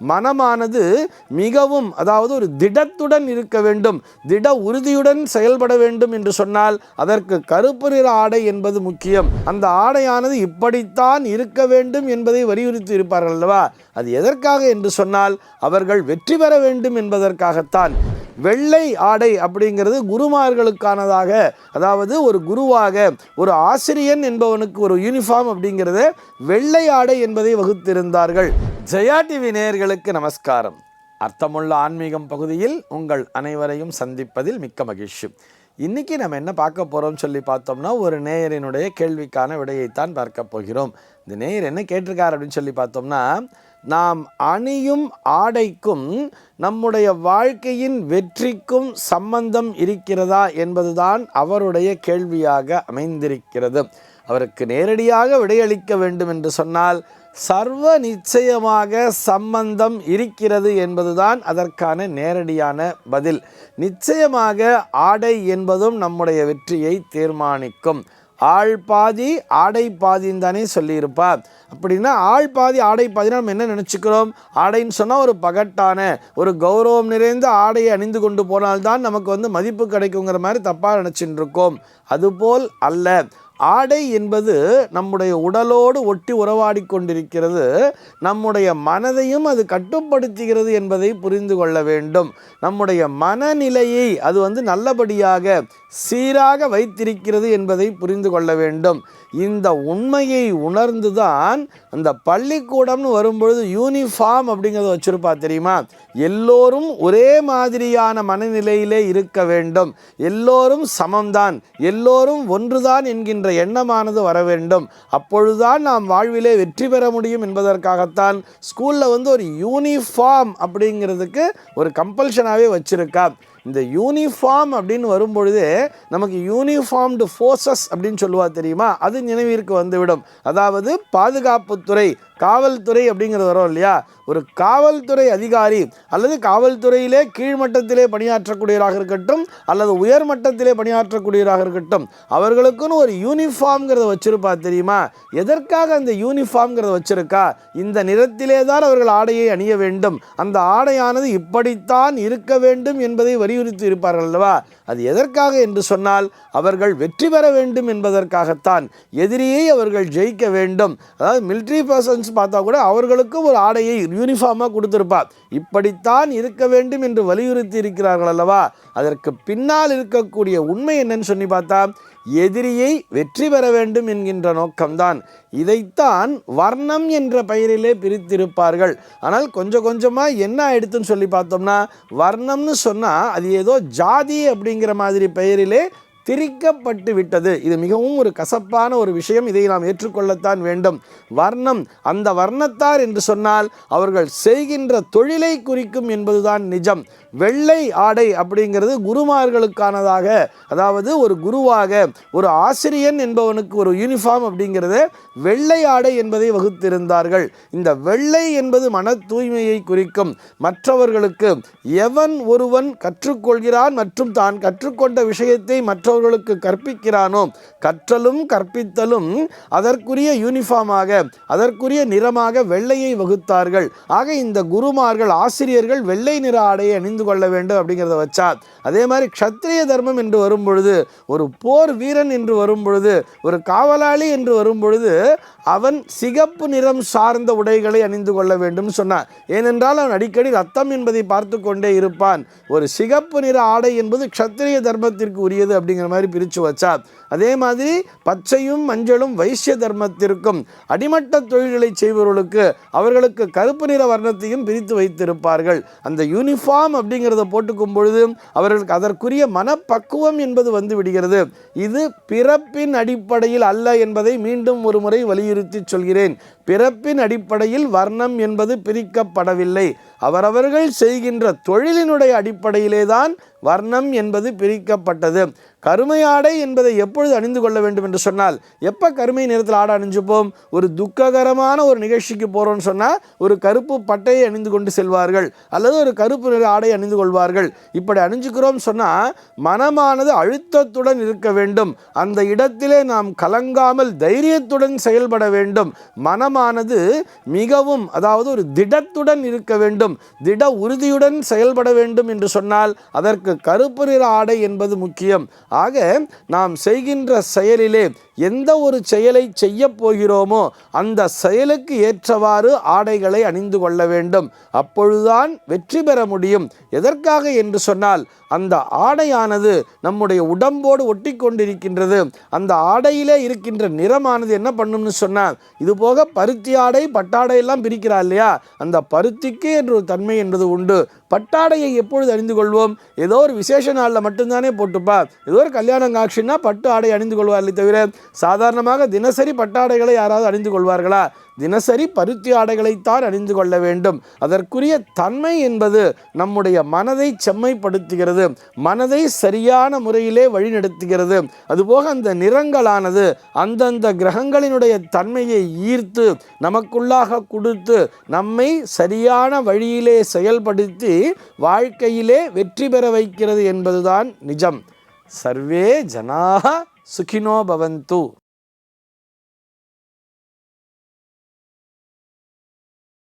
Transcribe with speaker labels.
Speaker 1: மனமானது மிகவும் அதாவது ஒரு திடத்துடன் இருக்க வேண்டும் திட உறுதியுடன் செயல்பட வேண்டும் என்று சொன்னால் அதற்கு கருப்பு நிற ஆடை என்பது முக்கியம். அந்த ஆடையானது இப்படித்தான் இருக்க வேண்டும் என்பதை வலியுறுத்தி இருப்பார்கள் அல்லவா? அது எதற்காக என்று சொன்னால் அவர்கள் வெற்றி பெற வேண்டும் என்பதற்காகத்தான். வெள்ளை ஆடை அப்படிங்கிறது குருமார்களுக்கானதாக அதாவது ஒரு குருவாக ஒரு ஆசிரியன் என்பவனுக்கு ஒரு யூனிஃபார்ம் அப்படிங்கிறது வெள்ளை ஆடை என்பதை வகுத்திருந்தார்கள். ஜெயா டிவி நேயர்களுக்கு நமஸ்காரம். அர்த்தமுள்ள ஆன்மீகம் பகுதியில் உங்கள் அனைவரையும் சந்திப்பதில் மிக்க மகிழ்ச்சி. இன்றைக்கி நம்ம என்ன பார்க்க போகிறோம் சொல்லி பார்த்தோம்னா ஒரு நேயரினுடைய கேள்விக்கான விடையைத்தான் பார்க்க போகிறோம். இந்த நேயர் என்ன கேட்டிருக்கார் அப்படின்னு சொல்லி பார்த்தோம்னா நாம் அணியும் ஆடைக்கும் நம்முடைய வாழ்க்கையின் வெற்றிக்கும் சம்பந்தம் இருக்கிறதா என்பதுதான் அவருடைய கேள்வியாக அமைந்திருக்கிறது. அவருக்கு நேரடியாக விடையளிக்க வேண்டும் என்று சொன்னால் சர்வ நிச்சயமாக சம்பந்தம் இருக்கிறது என்பதுதான் அதற்கான நேரடியான பதில். நிச்சயமாக ஆடை என்பதும் நம்முடைய வெற்றியை தீர்மானிக்கும். ஆள் பாதி ஆடை பாதின்னு தானே சொல்லியிருப்பார் அப்படின்னா ஆள் பாதி ஆடை பாதினா நம்ம என்ன நினச்சிக்கிறோம்? ஆடைன்னு சொன்னால் ஒரு பகட்டான ஒரு கௌரவம் நிறைந்த ஆடையை அணிந்து கொண்டு போனால்தான் நமக்கு வந்து மதிப்பு கிடைக்குங்கிற மாதிரி தப்பாக நினச்சிட்டு இருக்கோம். அதுபோல் அல்ல. ஆடை என்பது நம்முடைய உடலோடு ஒட்டி உறவாடி கொண்டிருக்கிறது. நம்முடைய மனதையும் அது கட்டுப்படுத்துகிறது என்பதை புரிந்து கொள்ள வேண்டும். நம்முடைய மனநிலையை அது வந்து நல்லபடியாக சீராக வைத்திருக்கிறது என்பதை புரிந்து கொள்ள வேண்டும். இந்த உண்மையை உணர்ந்துதான் அந்த பள்ளிக்கூடம்னு வரும்பொழுது யூனிஃபார்ம் அப்படிங்கிறத வச்சுருப்பா தெரியுமா? எல்லோரும் ஒரே மாதிரியான மனநிலையிலே இருக்க வேண்டும். எல்லோரும் சமம்தான். எல்லோரும் ஒன்றுதான் என்கின்ற எண்ணமானது வர வேண்டும். அப்பொழுதுதான் நாம் வாழ்விலே வெற்றி பெற முடியும் என்பதற்காகத்தான் ஸ்கூலில் வந்து ஒரு யூனிஃபார்ம் அப்படிங்கிறதுக்கு ஒரு கம்பல்ஷனாகவே வச்சுருக்கா. இந்த யூனிஃபார்ம் அப்படின்னு வரும்பொழுது நமக்கு யூனிஃபார்ம்டு ஃபோர்ஸஸ் அப்படின்னு சொல்லுவா தெரியுமா? அது நினைவிற்கு வந்துவிடும். அதாவது பாதுகாப்புத்துறை காவல்துறை அப்படிங்கிறது வரும் இல்லையா? ஒரு காவல்துறை அதிகாரி அல்லது காவல்துறையிலே கீழ்மட்டத்திலே பணியாற்றக்கூடியவராக இருக்கட்டும் அல்லது உயர்மட்டத்திலே பணியாற்றக்கூடியவராக இருக்கட்டும் அவர்களுக்குன்னு ஒரு யூனிஃபார்ம்ங்கிறத வச்சுருப்பா தெரியுமா? எதற்காக அந்த யூனிஃபார்ம்ங்கிறத வச்சுருக்கா? இந்த நிறத்திலே தான் அவர்கள் ஆடையை அணிய வேண்டும். அந்த ஆடையானது இப்படித்தான் இருக்க வேண்டும் என்பதை வலியுறுத்தி இருப்பார்கள் அல்லவா? அது எதற்காக என்று சொன்னால் அவர்கள் வெற்றி பெற வேண்டும் என்பதற்காகத்தான். எதிரியை அவர்கள் ஜெயிக்க வேண்டும். அதாவது மிலிட்ரி பர்சன்ஸ் பார்த்தா கூட அவர்களுக்கும் ஒரு ஆடையை யூனிஃபார்மாக கொடுத்துருப்பார். இப்படித்தான் இருக்க வேண்டும் என்று வலியுறுத்தி இருக்கிறார்கள் அல்லவா? அதற்கு பின்னால் இருக்கக்கூடிய உண்மை என்னன்னு சொல்லி பார்த்தா எதிரியை வெற்றி பெற வேண்டும் என்கின்ற நோக்கம்தான். இதைத்தான் வர்ணம் என்ற பெயரிலே பிரித்திருப்பார்கள். ஆனால் கொஞ்சம் கொஞ்சமாக என்ன ஆயிடுத்துன்னு சொல்லி பார்த்தோம்னா வர்ணம்னு சொன்னால் அது ஏதோ ஜாதி அப்படிங்கிற மாதிரி பெயரிலே திரிக்கப்பட்டு விட்டது. இது மிகவும் ஒரு கசப்பான ஒரு விஷயம். இதை நாம் ஏற்றுக்கொள்ளத்தான் வேண்டும். வர்ணம் அந்த வர்ணத்தார் என்று சொன்னால் அவர்கள் செய்கின்ற தொழிலை குறிக்கும் என்பதுதான் நிஜம். வெள்ளை ஆடை அப்படிங்கிறது குருமார்களுக்கானதாக அதாவது ஒரு குருவாக ஒரு ஆசிரியன் என்பவனுக்கு ஒரு யூனிஃபார்ம் அப்படிங்கிறது வெள்ளை ஆடை என்பதை வகுத்திருந்தார்கள். இந்த வெள்ளை என்பது மன தூய்மையை குறிக்கும். மற்றவர்களுக்கு எவன் ஒருவன் கற்றுக்கொள்கிறான் மற்றும் தான் கற்றுக்கொண்ட விஷயத்தை மற்றவர்களுக்கு கற்பிக்கிறானோ? கற்றலும் கற்பித்தலும் அதற்குரிய யூனிஃபார்மாக அதற்குரிய நிறமாக வெள்ளையை வகுத்தார்கள். ஆக இந்த குருமார்கள் ஆசிரியர்கள் வெள்ளை நிற ஆடையை அணிந்து கொள்ள வேண்டும் அப்படிங்கிறத வச்சா அதே மாதிரி க்ஷத்ரிய தர்மம் என்று வரும்பொழுது ஒரு போர் வீரன் என்று வரும்பொழுது ஒரு காவலாளி என்று வரும்பொழுது அவன் சிகப்பு நிறம் சார்ந்த உடைகளை அணிந்து கொள்ள வேண்டும் சொன்னார் ஏனென்றால் அவன் அடிக்கடி ரத்தம் என்பதை பார்த்து கொண்டே இருப்பான். ஒரு சிகப்பு நிற ஆடை என்பது க்ஷத்திரிய தர்மத்திற்கு உரியது அப்படிங்கிற மாதிரி பிரித்து வச்சா அதே மாதிரி பச்சையும் மஞ்சளும் வைசிய தர்மத்திற்கும் அடிமட்ட தொழில்களை செய்பவர்களுக்கு அவர்களுக்கு கருப்பு நிற வர்ணத்தையும் பிரித்து வைத்திருப்பார்கள். அந்த யூனிஃபார்ம் அப்படிங்கிறத போட்டுக்கும் பொழுது அவர்களுக்கு அதற்குரிய மனப்பக்குவம் என்பது வந்து விடுகிறது. இது பிறப்பின் அடிப்படையில் அல்ல என்பதை மீண்டும் ஒரு முறை வலியுறுத்தி சொல்கிறேன். பிறப்பின் அடிப்படையில் வர்ணம் என்பது பிரிக்கப்படவில்லை. அவரவர்கள் செய்கின்ற தொழிலினுடைய அடிப்படையிலே தான் வர்ணம் என்பது பிரிக்கப்பட்டது. கருமை ஆடை என்பதை எப்பொழுது அணிந்து கொள்ள வேண்டும் என்று சொன்னால் எப்போ கருமை நிறத்தில் ஆடை அணிஞ்சுப்போம்? ஒரு துக்ககரமான ஒரு நிகழ்ச்சிக்கு போகிறோம்னு சொன்னால் ஒரு கருப்பு பட்டையை அணிந்து கொண்டு செல்வார்கள். அல்லது ஒரு கருப்பு நிற ஆடை அணிந்து கொள்வார்கள். இப்படி அணிஞ்சுக்கிறோம் சொன்னால் மனமானது அழுத்தத்துடன் இருக்க வேண்டும். அந்த இடத்திலே நாம் கலங்காமல் தைரியத்துடன் செயல்பட வேண்டும். மனமானது மிகவும் அதாவது ஒரு திடத்துடன் இருக்க வேண்டும். திட உறுதியுடன் செயல்பட வேண்டும் என்று சொன்னால் அதற்கு கருப்பு நிற ஆடை என்பது முக்கியம். ஆக நாம் செய்கின்ற செயலிலே எந்த ஒரு செயலை செய்ய போகிறோமோ அந்த செயலுக்கு ஏற்றவாறு ஆடைகளை அணிந்து கொள்ள வேண்டும். அப்பொழுதுதான் வெற்றி பெற முடியும். எதற்காக என்று சொன்னால் அந்த ஆடையானது நம்முடைய உடம்போடு ஒட்டி கொண்டிருக்கின்றது அந்த ஆடையிலே இருக்கின்ற நிறமானது என்ன பண்ணும்னு சொன்னால் இது போக பருத்தி ஆடை பட்டாடை எல்லாம் பிரிக்கிறா இல்லையா? அந்த பருத்திக்கு என்று ஒரு தன்மை என்பது உண்டு. பட்டாடையை எப்பொழுது அணிந்து கொள்வோம்? ஏதோ ஒரு விசேஷ நாளில் மட்டும்தானே போட்டுப்பா ஏதோ ஒரு கல்யாணம் காட்சின்னா பட்டு ஆடை அணிந்து கொள்வார்களே தவிர சாதாரணமாக தினசரி பட்டாடைகளை யாராவது அணிந்து கொள்வார்களா? தினசரி பருத்தி ஆடைகளைத்தான் அணிந்து கொள்ள வேண்டும். அதற்குரிய தன்மை என்பது நம்முடைய மனதை செம்மைப்படுத்துகிறது. மனதை சரியான முறையிலே வழிநடத்துகிறது. அதுபோக அந்த நிறங்களானது அந்தந்த கிரகங்களினுடைய தன்மையை ஈர்த்து நமக்குள்ளாக கொடுத்து நம்மை சரியான வழியிலே செயல்படுத்தி வாழ்க்கையிலே வெற்றி பெற வைக்கிறது என்பதுதான் நிஜம். சர்வே ஜனாக சுகினோ பவந்து.